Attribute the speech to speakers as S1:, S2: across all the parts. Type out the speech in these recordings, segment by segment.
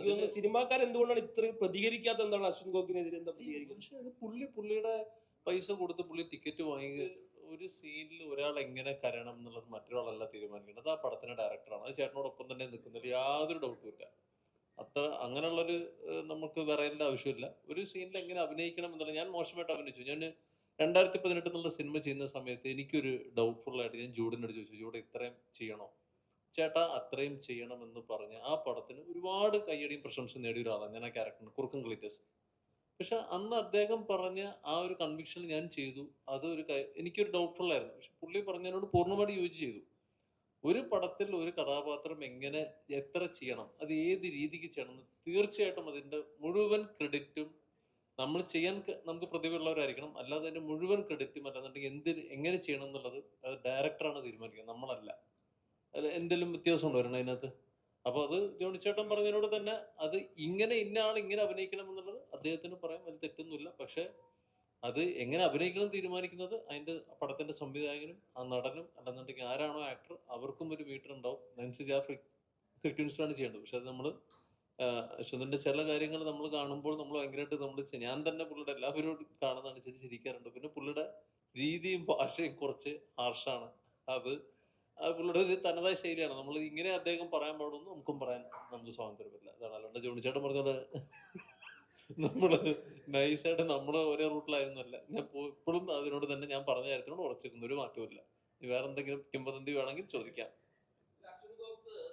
S1: എനിക്ക് തോന്നുന്നു സിനിമാക്കാർ എന്തുകൊണ്ടാണ് ഇത്ര പ്രതികരിക്കാത്ത എന്താണ് അശ്വിൻ ഗോക്കിനെതിരെ എന്താ പ്രതികരിക്കുന്നത്?
S2: പക്ഷെ അത് പുള്ളി പുള്ളിയുടെ പൈസ കൊടുത്ത് പുള്ളി ടിക്കറ്റ് വാങ്ങി ഒരു സീനിൽ ഒരാൾ എങ്ങനെ കരണം എന്നുള്ളത് മറ്റൊരാളല്ല തീരുമാനിക്കുന്നത് ആ പടത്തിന്റെ ഡയറക്ടറാണ്. അത് ചേട്ടനോടൊപ്പം തന്നെ നിൽക്കുന്നതിൽ യാതൊരു ഡൗട്ടും ഇല്ല. അത്ര അങ്ങനെയുള്ളൊരു നമുക്ക് പറയേണ്ട ആവശ്യമില്ല. ഒരു സീനിൽ എങ്ങനെ അഭിനയിക്കണം എന്നുള്ളത് ഞാൻ മോശമായിട്ട് അഭിനയിച്ചു. ഞാൻ രണ്ടായിരത്തി പതിനെട്ട് എന്നുള്ള സിനിമ ചെയ്യുന്ന സമയത്ത് എനിക്കൊരു ഡൗട്ട്ഫുൾ ആയിട്ട് ഞാൻ ജൂഡിനോട് ചോദിച്ചു ജൂഡ് ഇത്രയും ചെയ്യണോ? ചേട്ടാ അത്രയും ചെയ്യണം എന്ന് പറഞ്ഞ് ആ പടത്തിന് ഒരുപാട് കയ്യടിയും പ്രശംസ നേടിയ ഒരാളാണ് ഞാൻ ആ ക്യാരക്ടറിന് കുറുക്കും ഗ്ലിറ്റസ് പക്ഷെ അന്ന് അദ്ദേഹം പറഞ്ഞ ആ ഒരു കൺവിക്ഷൻ ഞാൻ ചെയ്തു. അത് ഒരു എനിക്കൊരു ഡൗട്ട്ഫുൾ ആയിരുന്നു. പക്ഷെ പുള്ളി പറഞ്ഞതിനോട് പൂർണമായിട്ട് യോജി ചെയ്തു. ഒരു പടത്തിൽ ഒരു കഥാപാത്രം എങ്ങനെ എത്ര ചെയ്യണം അത് ഏത് രീതിക്ക് ചെയ്യണം തീർച്ചയായിട്ടും അതിന്റെ മുഴുവൻ ക്രെഡിറ്റും നമ്മൾ ചെയ്യാൻ നമുക്ക് പ്രതിഭയുള്ളവരായിരിക്കണം. അല്ലാതെ അതിന്റെ മുഴുവൻ ക്രെഡിറ്റും അല്ലാന്നുണ്ടെങ്കിൽ എന്ത് എങ്ങനെ ചെയ്യണം എന്നുള്ളത് ഡയറക്ടറാണ് തീരുമാനിക്കുന്നത്. നമ്മളല്ല. എന്തെങ്കിലും വ്യത്യാസം ഉണ്ടോ വരണം അതിനകത്ത്? അപ്പോൾ അത് ജോണിച്ചേട്ടൻ പറഞ്ഞതിനോട് തന്നെ അത് ഇങ്ങനെ ഇന്ന ആൾ ഇങ്ങനെ അഭിനയിക്കണം എന്നുള്ളത് അദ്ദേഹത്തിന് പറയാൻ വലിയ തെറ്റൊന്നുമില്ല. പക്ഷെ അത് എങ്ങനെ അഭിനയിക്കണം തീരുമാനിക്കുന്നത് അതിന്റെ പടത്തിന്റെ സംവിധായകനും ആ നടനും അല്ലെന്നുണ്ടെങ്കിൽ ആരാണോ ആക്ടർ അവർക്കും ഒരു മീറ്റർ ഉണ്ടാവും. അതനുസരിച്ച് ആ ഫ്രീക്വൻസിലാണ് ചെയ്യേണ്ടത്. പക്ഷെ അത് നമ്മൾ അശ്വതിന്റെ ചില കാര്യങ്ങൾ നമ്മൾ കാണുമ്പോൾ നമ്മൾ ഭയങ്കരമായിട്ട് നമ്മൾ ഞാൻ തന്നെ പുള്ളിയുടെ എല്ലാവരും കാണുന്നതാണ് ശരി ചിരിക്കാറുണ്ട്. പിന്നെ പുള്ളിയുടെ രീതിയും ഭാഷയും കുറച്ച് ഹാർഷാണ് അത് അത് പുള്ളിയുടെ ഒരു തനതായ ശൈലിയാണ്. നമ്മൾ ഇങ്ങനെ അദ്ദേഹം പറയാൻ പാടുന്നു നമുക്കും പറയാൻ നമുക്ക് സ്വാതന്ത്ര്യമില്ല അതാണ് അല്ലാണ്ട് ജോണിച്ചേട്ടൻ പറഞ്ഞത് നമ്മൾ നൈസായിട്ട് നമ്മൾ ഒരേ റൂട്ടിലായിരുന്നല്ല. ഞാൻ ഇപ്പോഴും അതിനോട് തന്നെ ഞാൻ പറഞ്ഞ കാര്യത്തിനോട് ഉറച്ചിരിക്കുന്ന. ഒരു മാറ്റമില്ല ഇനി വേറെ എന്തെങ്കിലും കിംബദന്തി വേണമെങ്കിൽ ചോദിക്കാം.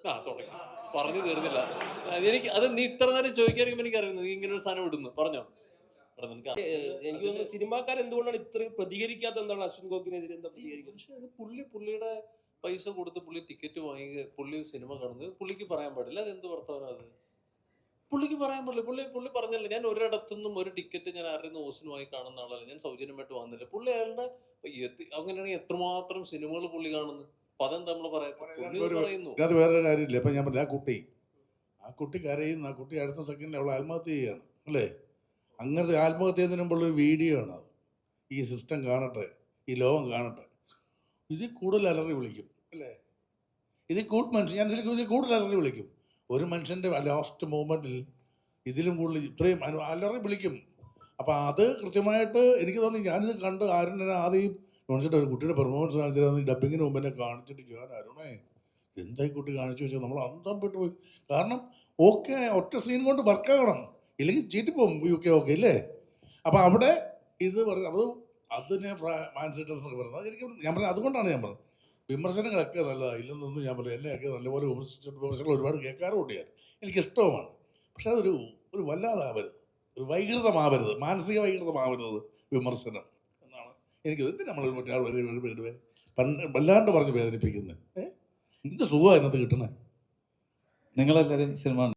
S2: ആ തുടങ്ങി. പറഞ്ഞു തീർന്നില്ല. എനിക്ക് അത് നീ ഇത്ര നേരം ചോദിക്കാറിയുമ്പോൾ എനിക്ക് അറിയുന്നു നീ ഇങ്ങനെ ഒരു സാധനം ഇടുന്നു. പറഞ്ഞോ? ആ-
S1: എനിക്ക് തോന്നുന്നു സിനിമാക്കാർ എന്തുകൊണ്ടാണ് ഇത്രയും പ്രതികരിക്കാത്ത എന്താണ് അശ്വിൻ ഗോക്കിനെതിരെ എന്താ പ്രതികരിക്കുന്നത്?
S2: പക്ഷെ അത് പുള്ളി പുള്ളിയുടെ പൈസ കൊടുത്ത് പുള്ളി ടിക്കറ്റ് വാങ്ങി പുള്ളി സിനിമ കാണുന്നു. പുള്ളിക്ക് പറയാൻ പാടില്ല. അത് എന്ത് വർത്തമാനം അത്? പുള്ളിക്ക് പറയാൻ പാടില്ല. പുള്ളി പുള്ളി പറഞ്ഞല്ലോ ഞാൻ ഒരിടത്തുനിന്നും ഒരു ടിക്കറ്റ് ഞാൻ ആരുടെ ഓസിന് വാങ്ങി കാണുന്ന ആളല്ല. ഞാൻ സൗജന്യമായിട്ട് വാങ്ങുന്നില്ല. പുള്ളി അയാളുടെ അങ്ങനെയാണെങ്കിൽ എത്രമാത്രം സിനിമകൾ പുള്ളി കാണുന്നു? പദം നമ്മൾ
S3: ഒരു-
S2: പറയുന്നു.
S3: ഇതിനകത്ത് വേറൊരു കാര്യമില്ല. ഇപ്പം ഞാൻ പറഞ്ഞു ആ കുട്ടി. ആ കുട്ടി കരയുന്നു. ആ കുട്ടി അടുത്ത സെക്കൻഡിൽ അവൾ ആത്മഹത്യ ചെയ്യാണ്. അല്ലേ? അങ്ങനത്തെ ആത്മഹത്യ ചെയ്യുന്നതിന് മുമ്പുള്ളൊരു വീഡിയോ ആണ് അത്. ഈ സിസ്റ്റം കാണട്ടെ ഈ ലോകം കാണട്ടെ. ഇതിൽ കൂടുതൽ അലറി വിളിക്കും അല്ലേ? ഇതിൽ കൂടുതൽ മനുഷ്യൻ ഞാൻ ശരിക്കും ഇതിൽ കൂടുതൽ അലറി വിളിക്കും. ഒരു മനുഷ്യന്റെ ലാസ്റ്റ് മൂമെന്റിൽ ഇതിലും കൂടുതൽ ഇത്രയും അലറി വിളിക്കും. അപ്പോൾ അത് കൃത്യമായിട്ട് എനിക്ക് തോന്നി ഞാനിത് കണ്ട് ആരും തന്നെ ആദ്യം കാണിച്ചിട്ട് ഒരു കുട്ടിയുടെ പെർഫോമൻസ് കാണിച്ചിട്ട് ഡബിങ്ങിന് മുമ്പ് എന്നെ കാണിച്ചിട്ട് ഞാൻ അരുണേ എന്തായി കുട്ടി കാണിച്ചു വെച്ചാൽ നമ്മൾ അന്തം പെട്ട് പോയി. കാരണം ഓക്കെ ഒറ്റ സീൻ കൊണ്ട് വർക്കാകണം ഇല്ലെങ്കിൽ ചീറ്റിപ്പോവും യു കെ ഓക്കെ ഇല്ലേ? അപ്പോൾ അവിടെ ഇത് അത് അതിനെ മാൻസിറ്റേഴ്സ് എന്നൊക്കെ പറയുന്നത്. എനിക്ക് ഞാൻ പറഞ്ഞത് അതുകൊണ്ടാണ് ഞാൻ പറഞ്ഞത്. വിമർശനങ്ങളൊക്കെ നല്ല ഇല്ലെന്നൊന്നും ഞാൻ പറയും എന്നെയൊക്കെ നല്ലപോലെ വിമർശിച്ചിട്ട് വിമർശനങ്ങൾ ഒരുപാട് കേൾക്കാറുമുണ്ട് ഞാൻ. എനിക്കിഷ്ടവുമാണ്. പക്ഷെ അതൊരു ഒരു വല്ലാതാവരുത്. ഒരു വൈകൃതമാവരുത്. മാനസിക വൈകൃതമാവരുത് വിമർശനം എന്നാണ് എനിക്ക് എന്തിനാ നമ്മൾ മറ്റേ ആൾ പണ്ട് വല്ലാണ്ട് പറഞ്ഞ് വേദനിപ്പിക്കുന്നത് ഏഹ് എന്ത് സുഖമാണ് അതിനകത്ത് കിട്ടണേ
S4: നിങ്ങളെല്ലാവരും സിനിമ